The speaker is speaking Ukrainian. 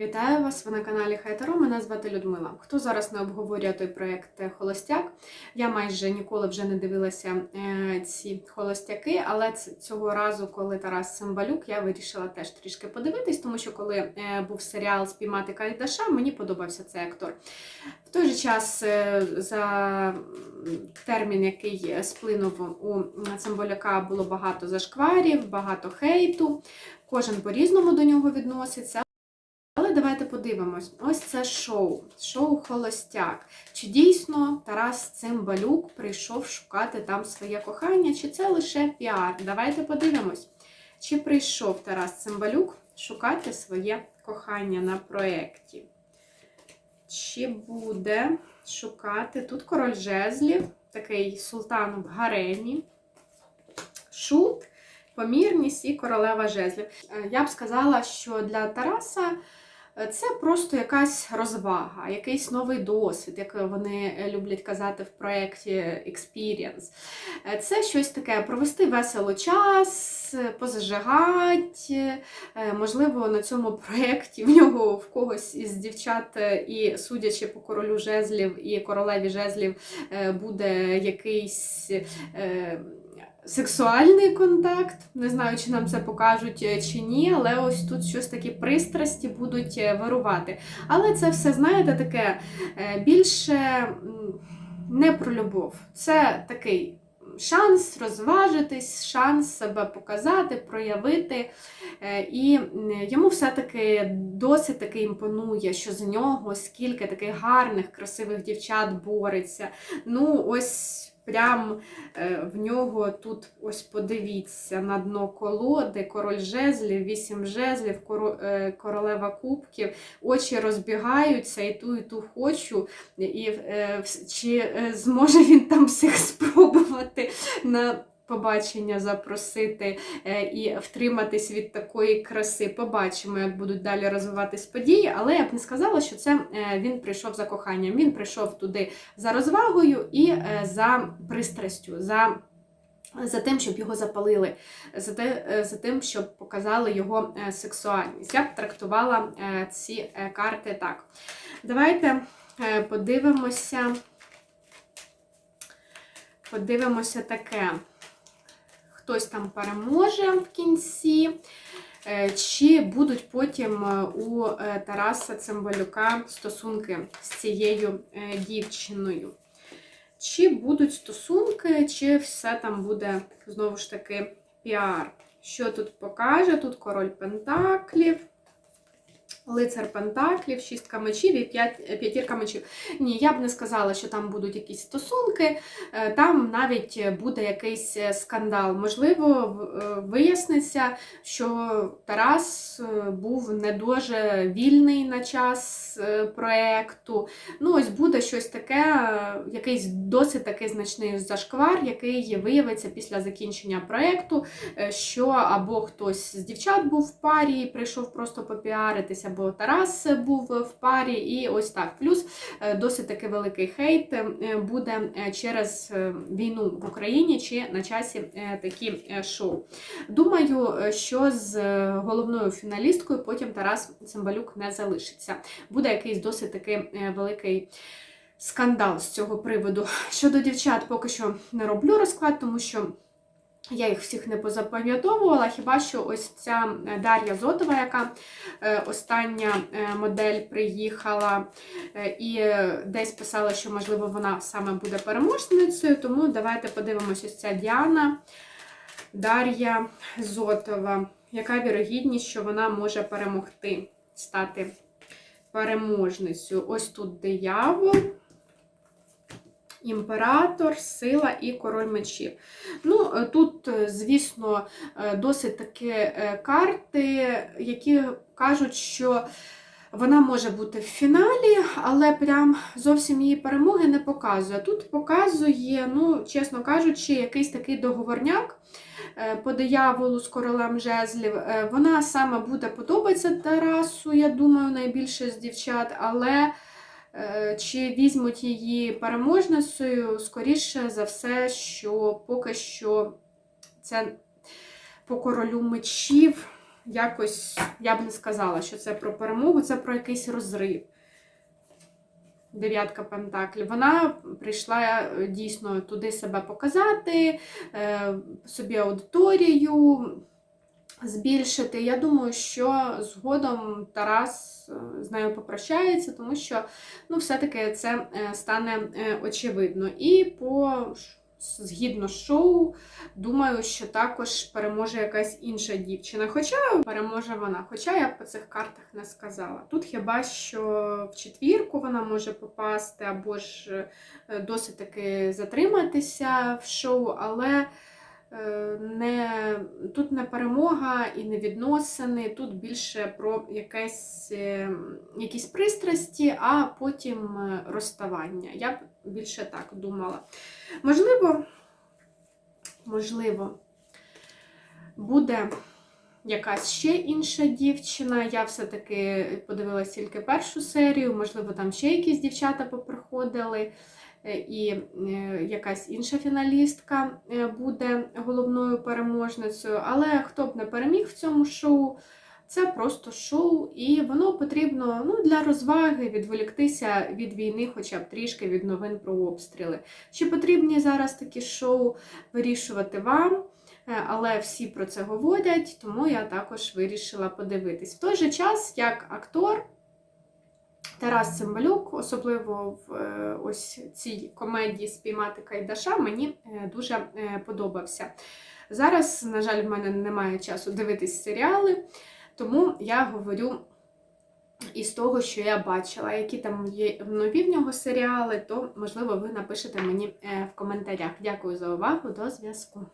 Вітаю вас! Ви на каналі Хайтеро. Мене звати Людмила. Хто зараз не обговорює той проект Холостяк? Я майже ніколи вже не дивилася е, ці холостяки, але цього разу, коли Тарас Цимбалюк, я вирішила теж трішки подивитись, тому що коли е, був серіал Спіймати Кайдаша, мені подобався цей актор. В той же час е, за термін, який сплинув у Цимбалюка, було багато зашкварів, багато хейту. Кожен по-різному до нього відноситься. Подивимось. Ось це шоу, шоу Холостяк. Чи дійсно Тарас Цимбалюк прийшов шукати там своє кохання, чи це лише піар? Давайте подивимось. Чи прийшов Тарас Цимбалюк шукати своє кохання на проєкті? Чи буде шукати тут король жезлів, такий султан в гаремі, шут, помірність і королева жезлів. Е, Я б сказала, що для Тараса це просто якась розвага, якийсь новий досвід, як вони е, люблять казати в проєкті Experience. Е, Це щось таке провести весело час, е, позажигати. Е, Можливо, на цьому проєкті в нього в когось із дівчат, е, і судячи по королю жезлів і королеві жезлів, е, буде якийсь. Сексуальний контакт, не знаю, чи нам це покажуть е, чи ні, але ось тут щось такі пристрасті будуть е, вирувати. Але це все, знаєте, таке е, більше не про любов. Це такий шанс розважитись, шанс себе показати, проявити. І йому все-таки досить таки імпонує, що з нього скільки таких гарних, красивих дівчат бореться. Ну, ось. Прям е, в нього тут ось подивіться на дно колоди, король жезлів, вісім жезлів, е, королева кубків, очі розбігаються, і ту, і ту хочу. І е, чи зможе він там всіх спробувати на побачення запросити е, і втриматись від такої краси? Побачимо, як будуть далі розвиватись події. Але я б не сказала, що це е, він прийшов за коханням. Він прийшов туди за розвагою і е, за пристрастю, за, за тим, щоб його запалили, за, те, за тим, щоб показали його сексуальність. Я б трактувала ці карти так. Давайте подивимося. Подивимося таке. Хтось там переможе в кінці. Е, Чи будуть потім е, у е, Тараса Цимбалюка стосунки з цією дівчиною? Чи будуть стосунки, чи все там буде знову ж таки піар? Що тут покаже? Тут король Пентаклів, лицар Пентаклів, шістка мечів і п'ятірка мечів. Ні, я б не сказала, що там будуть якісь стосунки, е, там навіть буде якийсь е, скандал. Можливо, е, виясниться, що Тарас був не дуже вільний на час проекту. Ну, ось буде щось таке, якийсь досить такий значний зашквар, який виявиться після закінчення проекту, е, що або хтось з дівчат був в парі і прийшов просто попіаритись, або Тарас був в парі, і ось так. Плюс е, досить таки великий хейт е, буде е, через війну в Україні чи на часі такі шоу. Думаю, що з головною фіналісткою потім Тарас Цимбалюк не залишиться. Буде якийсь досить таки великий. Скандал з цього приводу. Щодо дівчат, поки що не роблю розклад, тому що я їх всіх не позапам'ятовувала. Хіба що ось ця е, Дар'я Зотова, яка е, остання е, модель приїхала, і десь писала, що можливо вона саме буде переможницею. Тому давайте подивимося ось ця Діана Дар'я Зотова. Яка вірогідність, що вона може перемогти, стати переможницею? Ось тут диявол. Імператор, сила і король мечів. Ну, е, тут, е, звісно, е, досить такі карти, які кажуть, що вона може бути в фіналі, але прям зовсім її перемоги не показує. Тут показує, ну, чесно кажучи, якийсь такий договорняк по дияволу з королем жезлів. Вона саме буде подобатися Тарасу, я думаю, найбільше з дівчат, але. Е, Чи візьмуть її переможницею, скоріше за все, що поки що це по королю мечів якось я б не сказала, що це про перемогу, це про якийсь розрив. Дев'ятка Пентаклів. Вона прийшла е, дійсно туди себе показати, е, собі аудиторію збільшити. Я думаю, що згодом Тарас з нею попрощається, тому що ну, все-таки це е, стане е, очевидно. І по згідно шоу, думаю, що також переможе якась інша дівчина. Хоча переможе вона, хоча я по цих картах не сказала. Тут хіба що в четвірку вона може попасти, або ж е, досить таки затриматися в шоу, але е, не, тут не перемога і не відносини, тут більше про якесь, е, якісь пристрасті, а потім е, розставання. Я б більше так думала. Можливо, можливо, буде якась ще інша дівчина. Я все-таки подивилася тільки першу серію, можливо, там ще якісь дівчата поприходили. Е, І е, якась інша фіналістка е, буде головною переможницею. Але хто б не переміг в цьому шоу, це просто шоу, і воно потрібно ну, для розваги відволіктися від війни, хоча б трішки від новин про обстріли. Чи потрібні зараз такі шоу вирішувати вам? Але всі про це говорять, тому я також вирішила подивитись. В той же час, як актор, Тарас Цимбалюк, особливо в е, ось цій комедії Спіймати Кайдаша, мені е, дуже е, подобався. Зараз, на жаль, в мене немає часу дивитись серіали, тому я говорю із того, що я бачила. Які там є нові в нього серіали, то можливо ви напишете мені в коментарях. Дякую за увагу, до зв'язку.